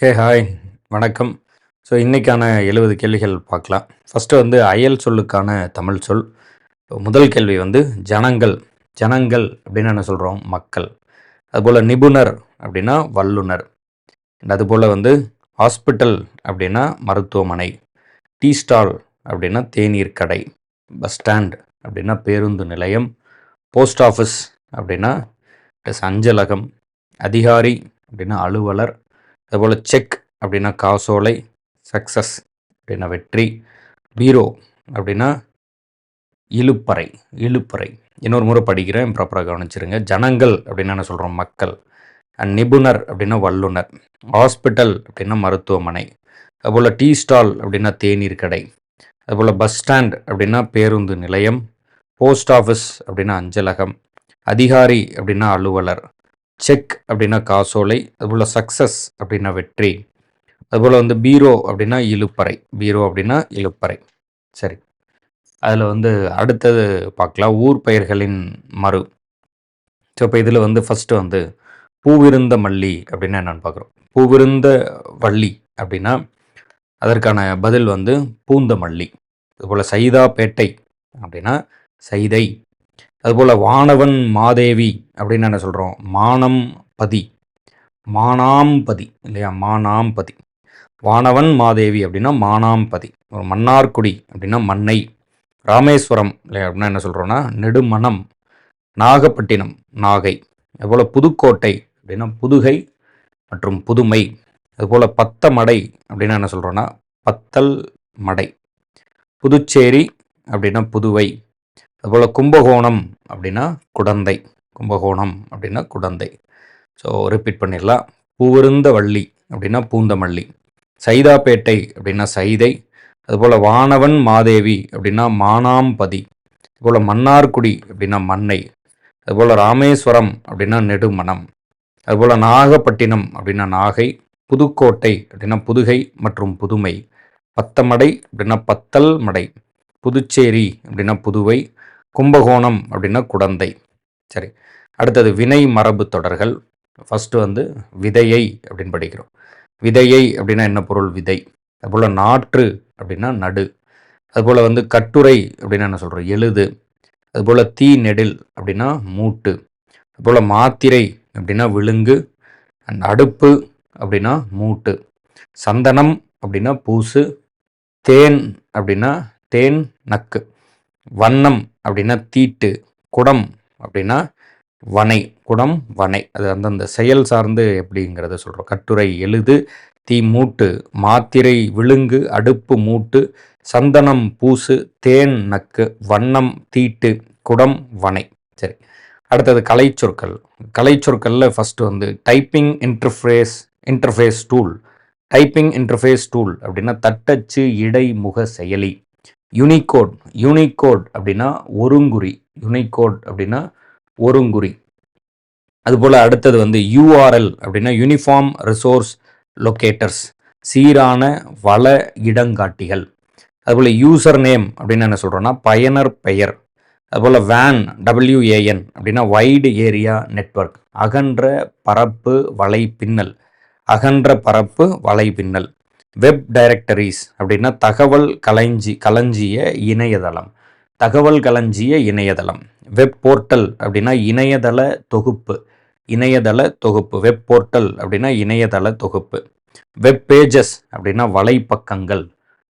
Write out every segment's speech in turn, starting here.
Hey hi வணக்கம். So இன்றைக்கான எழுபது கேள்விகள் பார்க்கலாம். ஃபஸ்ட்டு வந்து அயல் சொல்லுக்கான தமிழ் சொல். முதல் கேள்வி வந்து ஜனங்கள். ஜனங்கள் அப்படின்னு என்ன சொல்கிறோம் மக்கள். அதுபோல் நிபுணர் அப்படின்னா வல்லுனர் அதுபோல் வந்து ஹாஸ்பிட்டல் அப்படின்னா மருத்துவமனை. டீ ஸ்டால் அப்படின்னா தேநீர் கடை. பஸ் ஸ்டாண்ட் அப்படின்னா பேருந்து நிலையம். போஸ்ட் ஆஃபீஸ் அப்படின்னா அஞ்சலகம். அதிகாரி அப்படின்னா அலுவலர். அதுபோல் செக் அப்படின்னா காசோலை சக்ஸஸ் அப்படின்னா வெற்றி பீரோ அப்படின்னா இழுப்பறை இழுப்பறை. இன்னொரு முறை படிக்கிறேன் ப்ராப்பராக கவனிச்சிருங்க. ஜனங்கள் அப்படின்னு என்ன சொல்கிறோம் மக்கள். அண்ட் நிபுணர் அப்படின்னா வல்லுனர் ஹாஸ்பிட்டல் அப்படின்னா மருத்துவமனை. அதுபோல் டீ ஸ்டால் அப்படின்னா தேநீர் கடை. அதுபோல் பஸ் ஸ்டாண்ட் அப்படின்னா பேருந்து நிலையம். போஸ்ட் ஆஃபீஸ் அப்படின்னா அஞ்சலகம். அதிகாரி அப்படின்னா அலுவலர். செக் அப்படின்னா காசோலை அதுபோல் சக்ஸஸ் அப்படின்னா வெற்றி அதுபோல் வந்து பீரோ அப்படின்னா இழுப்பறை பீரோ அப்படின்னா இழுப்பறை. சரி. அதில் வந்து அடுத்தது பார்க்கலாம். ஊர் பெயர்களின் மறு. ஸோ இப்போ இதில் வந்து ஃபஸ்ட்டு வந்து பூவிருந்த மல்லி அப்படின்னா என்னென்னு பார்க்குறோம். பூவிருந்த வள்ளி அப்படின்னா அதற்கான பதில் வந்து பூந்த மல்லி. அதுபோல் சைதாப்பேட்டை அப்படின்னா சைதை அதுபோல் வானவன் மாதேவி அப்படின்னு என்ன சொல்கிறோம் மானம் பதி. மானாம்பதி இல்லையா? மானாம்பதி வானவன் மாதேவி அப்படின்னா மானாம்பதி ஒரு மன்னார்குடி அப்படின்னா மண்ணை ராமேஸ்வரம் இல்லையா? அப்படின்னா என்ன சொல்கிறோன்னா நெடுமணம். நாகப்பட்டினம் நாகை. அதுபோல் புதுக்கோட்டை அப்படின்னா புதுகை மற்றும் புதுமை. அதுபோல் பத்தமடை அப்படின்னா என்ன சொல்கிறோன்னா பத்தல் மடை. புதுச்சேரி அப்படின்னா புதுவை. அதுபோல் கும்பகோணம் அப்படின்னா குடந்தை. கும்பகோணம் அப்படின்னா குடந்தை. ஸோ ரிப்பீட் பண்ணிடலாம். பூவிருந்த வள்ளி அப்படின்னா பூந்தமல்லி. சைதாப்பேட்டை அப்படின்னா சைதை. அதுபோல் வானவன் மாதேவி அப்படின்னா மானாம்பதி. அதுபோல் மன்னார்குடி அப்படின்னா மண்ணை அதுபோல் ராமேஸ்வரம் அப்படின்னா நெடுமணம். அதுபோல் நாகப்பட்டினம் அப்படின்னா நாகை. புதுக்கோட்டை அப்படின்னா புதுகை மற்றும் புதுமை. பத்தமடை அப்படின்னா பத்தல் மடை புதுச்சேரி அப்படின்னா புதுவை. கும்பகோணம் அப்படின்னா குடந்தை. சரி. அடுத்தது வினை மரபு தொடர்கள். ஃபஸ்ட்டு வந்து விதையை அப்படின்னு படிக்கிறோம். விதையை அப்படின்னா என்ன பொருள்? விதை. அதுபோல் நாற்று அப்படின்னா நடு. அதுபோல் வந்து கட்டுரை அப்படின்னா என்ன சொல்கிறோம் எழுது. அதுபோல் தீ நெடில் அப்படின்னா மூட்டு. அதுபோல் மாத்திரை அப்படின்னா விழுங்கு. அடுப்பு அப்படின்னா மூட்டு. சந்தனம் அப்படின்னா பூசு. தேன் அப்படின்னா தேன் நக்கு. வண்ணம் அப்படின்னா தீட்டு குடம் அப்படின்னா வனை குடம் வனை. அது அந்தந்த செயல் சார்ந்து எப்படிங்கிறத சொல்கிறோம் கட்டுரை எழுது தீ மூட்டு மாத்திரை விழுங்கு அடுப்பு மூட்டு சந்தனம் பூசு தேன் நக்கு வண்ணம் தீட்டு குடம் வனை. சரி. அடுத்தது கலை சொற்கள் கலை சொற்களில் ஃபஸ்ட்டு வந்து typing interface interface tool typing interface tool அப்படின்னா தட்டச்சு இடைமுக செயலி. யூனிகோட் யூனிகோட் அப்படின்னா ஒருங்குறி யூனிகோட் அப்படின்னா ஒருங்குறி. அதுபோல் அடுத்தது வந்து யூஆர்எல் அப்படின்னா யூனிஃபார்ம் ரிசோர்ஸ் லொக்கேட்டர்ஸ் சீரான வள இடங்காட்டிகள். அதுபோல் யூசர் நேம் அப்படின்னு என்ன சொல்கிறோன்னா பயனர் பெயர். அதுபோல் வேன் டபிள்யூஏஎன் அப்படின்னா வைடு ஏரியா நெட்ஒர்க் அகன்ற பரப்பு வலை பின்னல் அகன்ற பரப்பு வலை பின்னல் வெப் டைரக்டரிஸ் அப்படின்னா தகவல் கலைஞ்சி களஞ்சிய இணையதளம். தகவல் களஞ்சிய இணையதளம். வெப் போர்ட்டல் அப்படின்னா இணையதள தொகுப்பு. இணையதள தொகுப்பு. வெப் போர்ட்டல் அப்படின்னா இணையதள தொகுப்பு. வெப் பேஜஸ் அப்படின்னா வலைப்பக்கங்கள்.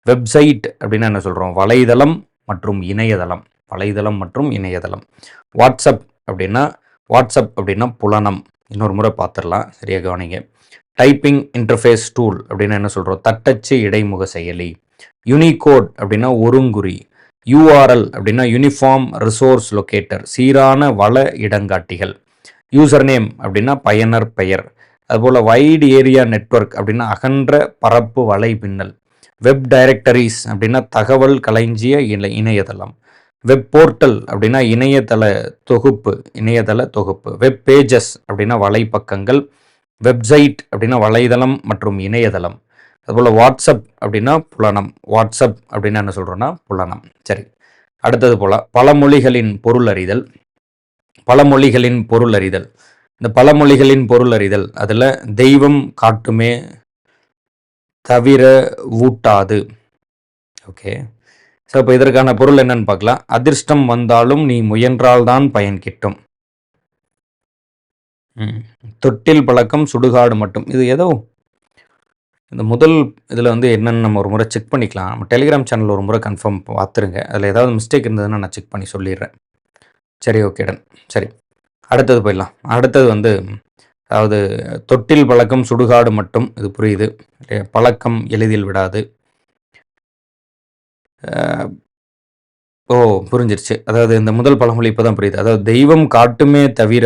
வெப்சைட் அப்படின்னா என்ன சொல்கிறோம் வலைதளம் மற்றும் இணையதளம். வலைதளம் மற்றும் இணையதளம். வாட்ஸ்அப் அப்படின்னா வாட்ஸ்அப் அப்படின்னா புலனம். இன்னொரு முறை பார்த்துடலாம். சரியாக கவனிங்க. டைப்பிங் இன்டர்ஃபேஸ் டூல் அப்படின்னு என்ன சொல்கிறோம் தட்டச்சு இடைமுக செயலி. யூனிகோட் அப்படின்னா ஒருங்குறி. யூஆர்எல் அப்படின்னா யூனிஃபார்ம் ரிசோர்ஸ் லொக்கேட்டர் சீரான வள இடங்காட்டிகள். யூசர் நேம் அப்படின்னா பயனர் பெயர். அதுபோல் வைடு ஏரியா நெட்ஒர்க் அப்படின்னா அகன்ற பரப்பு வலை பின்னல் வெப் டைரக்டரிஸ் அப்படின்னா தகவல் களஞ்சிய இணை இணையதளம். வெப் போர்ட்டல் அப்படின்னா இணையதள தொகுப்பு இணையதள தொகுப்பு. வெப் பேஜஸ் அப்படின்னா வலைப்பக்கங்கள். வெப்சைட் அப்படின்னா வலைதளம் மற்றும் இணையதளம். அதுபோல் வாட்ஸ்அப் அப்படின்னா புலனம். வாட்ஸ்அப் அப்படின்னு என்ன சொல்கிறோன்னா புலனம். சரி. அடுத்தது போல் பழமொழிகளின் பொருள் அறிதல் பழமொழிகளின் பொருள் அறிதல் இந்த பழமொழிகளின் பொருள் அறிதல் அதில் தெய்வம் காட்டுமே தவிர ஊட்டாது. ஓகே. ஸோ இப்போ இதற்கான பொருள் என்னன்னு பார்க்கலாம். அதிர்ஷ்டம் வந்தாலும் நீ முயன்றால்தான் பயன் கிட்டும். தொட்டில் பழக்கம் சுடுகாடு மட்டும். இது ஏதோ இந்த முதல் இதில் வந்து என்னென்னு நம்ம ஒரு முறை செக் பண்ணிக்கலாம். நம்ம டெலிகிராம் சேனல் ஒரு முறை கன்ஃபார்ம் பார்த்துருங்க. அதில் ஏதாவது மிஸ்டேக் இருந்ததுன்னா நான் செக் பண்ணி சொல்லிடுறேன். சரி ஓகே டன் சரி. அடுத்தது போயிடலாம். அடுத்தது வந்து அதாவது தொட்டில் பழக்கம் சுடுகாடு மட்டும். இது புரியுது. பழக்கம் எளிதில் விடாது. ஓ புரிஞ்சிருச்சு. அதாவது இந்த முதல் பழமொழி இப்போ தான் புரியுது. அதாவது தெய்வம் காட்டுமே தவிர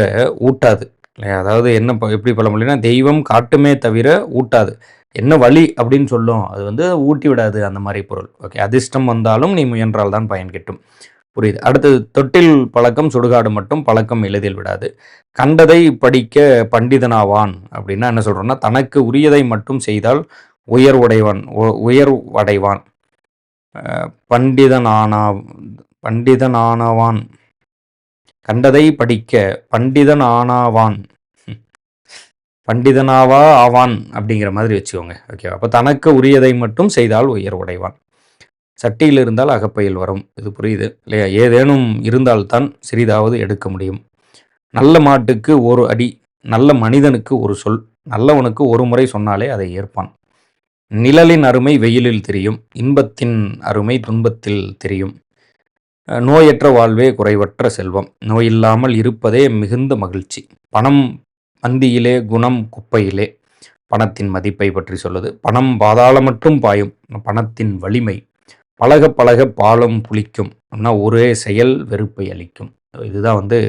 ஊட்டாது. அதாவது என்ன ப- எப்படி பழமொழினா தெய்வம் காட்டுமே தவிர ஊட்டாது. என்ன வழி அப்படின்னு சொல்லும்? அது வந்து ஊட்டி விடாது அந்த மாதிரி பொருள். ஓகே அதிர்ஷ்டம் வந்தாலும் நீ முயன்றால் தான் பயன் கிட்டும். புரியுது. அடுத்தது தொட்டில் பழக்கம் சுடுகாடு மட்டும் பழக்கம் எளிதில் விடாது. கண்டதை படிக்க பண்டிதனாவான் அப்படின்னா என்ன சொல்கிறோன்னா தனக்கு உரியதை மட்டும் செய்தால் உயர்வுடையவன் உ- உயர்வடைவான். பண்டிதனானா பண்டிதனானவான். கண்டதை படிக்க பண்டிதன் ஆனாவான். பண்டிதனாவா ஆவான் அப்படிங்கிற மாதிரி வச்சுக்கோங்க. ஓகேவா அப்போ தனக்கு உரியதை மட்டும் செய்தால் உயர் உடைவான் சட்டியில் இருந்தால் அகப்பையில் வரும். இது புரியுது இல்லையா? ஏதேனும் இருந்தால்தான் சிறிதாவது எடுக்க முடியும். நல்ல மாட்டுக்கு ஒரு அடி நல்ல மனிதனுக்கு ஒரு சொல் நல்லவனுக்கு ஒரு முறை சொன்னாலே அதை ஏற்பான். நிழலின் அருமை வெயிலில் தெரியும் இன்பத்தின் அருமை துன்பத்தில் தெரியும். நோயற்ற வாழ்வே குறைவற்ற செல்வம். நோயில்லாமல் இருப்பதே மிகுந்த மகிழ்ச்சி. பணம் வந்தியிலே குணம் குப்பையிலே. பணத்தின் மதிப்பை பற்றி சொல்லுது பணம் பாதாளமற்றும் பாயும். பணத்தின் வலிமை பழக பழக பாலம் புளிக்கும். அப்படின்னா ஒரே செயல் வெறுப்பை அளிக்கும். இதுதான் வந்து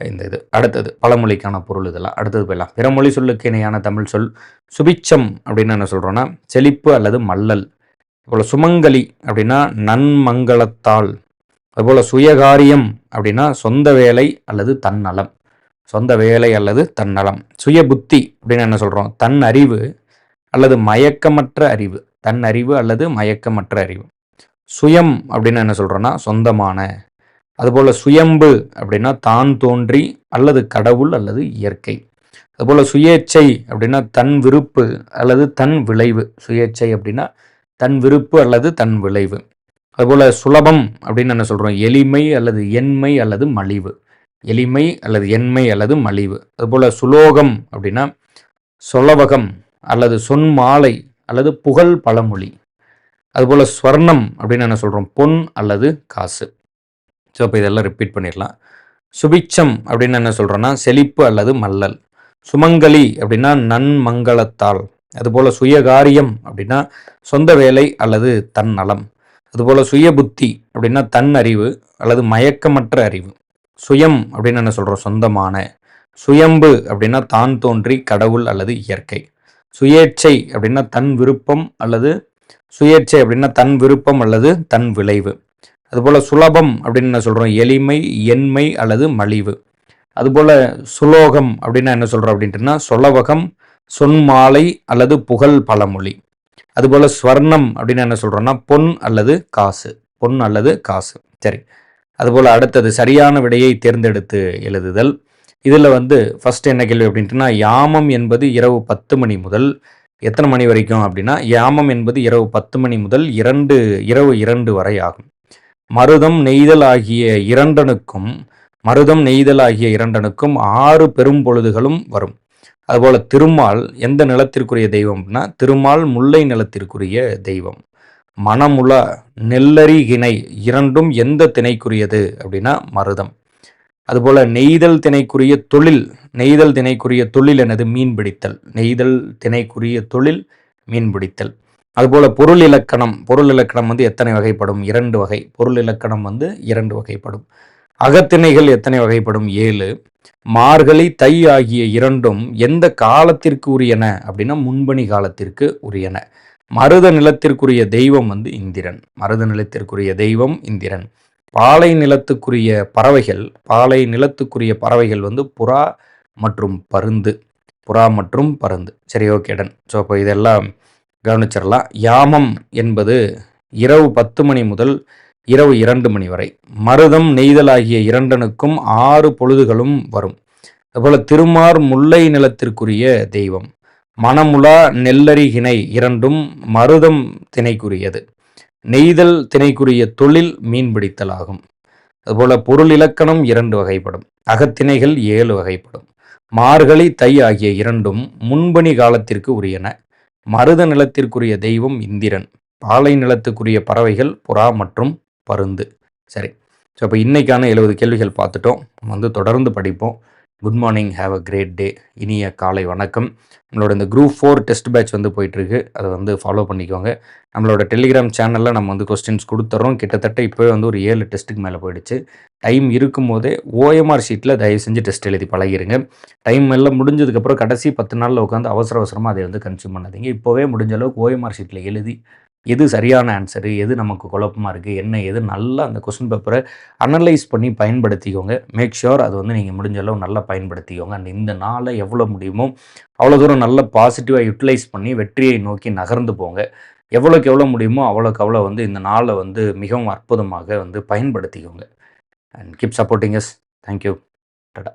இந்த இது. அடுத்தது பழமொழிக்கான பொருள் இதெல்லாம். அடுத்தது போயிடலாம். பிறமொழி சொல்லுக்கு இணையான தமிழ் சொல் சுபிச்சம் அப்படின்னு என்ன சொல்கிறோன்னா செழிப்பு அல்லது மல்லல். இப்போ சுமங்கலி அப்படின்னா நன்மங்களத்தால் அதுபோல் சுயகாரியம் அப்படின்னா சொந்த வேலை அல்லது தன்னலம் சொந்த வேலை அல்லது தன்னலம் சுய புத்தி அப்படின்னு என்ன சொல்கிறோம் தன் அறிவு அல்லது மயக்கமற்ற அறிவு. தன் அறிவு அல்லது மயக்கமற்ற அறிவு. சுயம் அப்படின்னு என்ன சொல்கிறோன்னா சொந்தமான. அதுபோல் சுயம்பு அப்படின்னா தான் தோன்றி அல்லது கடவுள் அல்லது இயற்கை. அதுபோல் சுயேச்சை அப்படின்னா தன் விருப்பு அல்லது தன் விளைவு. சுயேச்சை அப்படின்னா தன் விருப்பு அல்லது தன் விளைவு. அதுபோல் சுலபம் அப்படின்னு என்ன சொல்கிறோம் எளிமை அல்லது எண்மை அல்லது மலிவு. எளிமை அல்லது எண்மை அல்லது மலிவு. அதுபோல் சுலோகம் அப்படின்னா சொலவகம் அல்லது சொன்மாலை அல்லது புகழ் பழமொழி. அதுபோல் ஸ்வர்ணம் அப்படின்னு என்ன சொல்கிறோம் பொன் அல்லது காசு. ஸோ இப்போ இதெல்லாம் ரிப்பீட் பண்ணிடலாம். சுபிச்சம் அப்படின்னு என்ன சொல்கிறோன்னா செழிப்பு அல்லது மல்லல். சுமங்கலி அப்படின்னா நன்மங்களத்தால் அதுபோல் சுயகாரியம் அப்படின்னா சொந்த வேலை அல்லது தன்னலம். அதுபோல் அதுபோல் சுயபுத்தி அப்படின்னா தன் அறிவு அல்லது மயக்கமற்ற அறிவு. சுயம் அப்படின்னு என்ன சொல்கிறோம் சொந்தமான. சுயம்பு அப்படின்னா தான் தோன்றி கடவுள் அல்லது இயற்கை. சுயேட்சை அப்படின்னா தன் விருப்பம் அல்லது சுயேட்சை அப்படின்னா தன் விருப்பம் அல்லது தன் விளைவு. அதுபோல் சுலபம் அப்படின்னு என்ன சொல்கிறோம் எளிமை எண்மை அல்லது மலிவு. அதுபோல் சுலோகம் அப்படின்னா என்ன சொல்கிறோம் அப்படின்ட்டுனா சொலவகம் சொன்மாலை அல்லது புகழ் பழமொழி. அதுபோல் ஸ்வர்ணம் அப்படின்னு என்ன சொல்கிறோன்னா பொன் அல்லது காசு. பொன் அல்லது காசு. சரி. அதுபோல் அடுத்தது சரியான விடையை தேர்ந்தெடுத்து எழுதுதல். இதில் வந்து ஃபஸ்ட் என்ன கேள்வி அப்படின்ட்டுனா யாமம் என்பது இரவு பத்து மணி முதல் எத்தனை மணி வரைக்கும் அப்படின்னா யாமம் என்பது இரவு பத்து மணி முதல் இரண்டு இரவு இரண்டு வரை ஆகும். மருதம் நெய்தல் ஆகிய இரண்டனுக்கும் மருதம் நெய்தல் ஆகிய இரண்டனுக்கும் ஆறு பெரும் பொழுதுகளும் வரும். அதுபோல் திருமால் எந்த நிலத்திற்குரிய தெய்வம்னா திருமால் முல்லை நிலத்திற்குரிய தெய்வம். மணமுல நெல்லரிகிணை இரண்டும் எந்த திணைக்குரியது அப்படின்னா மருதம். அதுபோல் நெய்தல் திணைக்குரிய தொழில் நெய்தல் திணைக்குரிய தொழில் எனது மீன் பிடித்தல். நெய்தல் திணைக்குரிய தொழில் மீன் பிடித்தல். பொருள் இலக்கணம் பொருள் இலக்கணம் வந்து எத்தனை வகைப்படும்? இரண்டு வகை. பொருள் இலக்கணம் வந்து இரண்டு வகைப்படும். அகத்திணைகள் எத்தனை வகைப்படும்? ஏழு. மார்கழி தை ஆகிய இரண்டும் எந்த காலத்திற்கு உரியன? அப்படின்னா முன்பணி காலத்திற்கு உரியன. மருத நிலத்திற்குரிய தெய்வம் வந்து இந்திரன். மருத நிலத்திற்குரிய தெய்வம் இந்திரன். பாலை நிலத்துக்குரிய பறவைகள் பாலை நிலத்துக்குரிய பறவைகள் வந்து புறா மற்றும் பருந்து. புறா மற்றும் பருந்து. சரி ஓகேடன் ஸோ அப்போ இதெல்லாம் கவனிச்சிடலாம். யாமம் என்பது இரவு பத்து மணி முதல் இரவு இரண்டு மணி வரை. மருதம் நெய்தல் ஆகிய இரண்டனுக்கும் ஆறு பொழுதுகளும் வரும். அதுபோல திருமார் முல்லை நிலத்திற்குரிய தெய்வம். மணமுலா நெல்லரிகிணை இரண்டும் மருதம் திணைக்குரியது. நெய்தல் திணைக்குரிய தொழில் மீன்பிடித்தல் ஆகும் அதுபோல பொருள் இலக்கணம் இரண்டு வகைப்படும். அகத்திணைகள் ஏழு வகைப்படும். மார்கழி தை ஆகிய இரண்டும் முன்பணி காலத்திற்கு உரியன. மருத நிலத்திற்குரிய தெய்வம் இந்திரன். பாலை நிலத்துக்குரிய பறவைகள் புறா மற்றும் பருந்து. சரி. ஸோ இப்போ இன்றைக்கான எழுபது கேள்விகள் பார்த்துட்டோம். வந்து தொடர்ந்து படிப்போம். Good morning have a great day இனிய காலை வணக்கம். நம்மளோட இந்த குரூப் ஃபோர் டெஸ்ட் பேட்ச் வந்து போயிட்டுருக்கு. அதை வந்து ஃபாலோ பண்ணிக்கோங்க. நம்மளோட டெலிகிராம் சேனலில் நம்ம வந்து கொஸ்டின்ஸ் கொடுத்துட்றோம் கிட்டத்தட்ட இப்போவே வந்து ஒரு ஏழு டெஸ்ட்டுக்கு மேலே போயிடுச்சு. டைம் இருக்கும் போதே ஓஎம்ஆர் ஷீட்டில் தயவு செஞ்சு டெஸ்ட் எழுதி பழகிருங்க. டைம் எல்லாம் முடிஞ்சதுக்கப்புறம் கடைசி பத்து நாளில் உட்காந்து அவசர அவசரமாக அதை வந்து கன்சியூம் பண்ணாதீங்க. இப்போவே முடிஞ்ச அளவுக்கு ஓஎம்ஆர் ஷீட்டில் எழுதி எது சரியான ஆன்சரு எது நமக்கு குழப்பமாக இருக்குது என்ன எது நல்லா அந்த கொஸ்டின் பேப்பரை அனலைஸ் பண்ணி பயன்படுத்திக்கோங்க. மேக் ஷுர் அது வந்து நீங்கள் முடிஞ்ச அளவு நல்லா பயன்படுத்திக்கோங்க. அண்ட் இந்த நாளை எவ்வளோ முடியுமோ அவ்வளோ தூரம் நல்லா பாசிட்டிவாக யூட்டிலைஸ் பண்ணி வெற்றியை நோக்கி நகர்ந்து போங்க. எவ்வளோக்கு எவ்வளோ முடியுமோ அவ்வளோக்கு அவ்வளோ வந்து இந்த நாளை வந்து மிகவும் அற்புதமாக வந்து பயன்படுத்திக்கோங்க. And keep supporting us thank you tata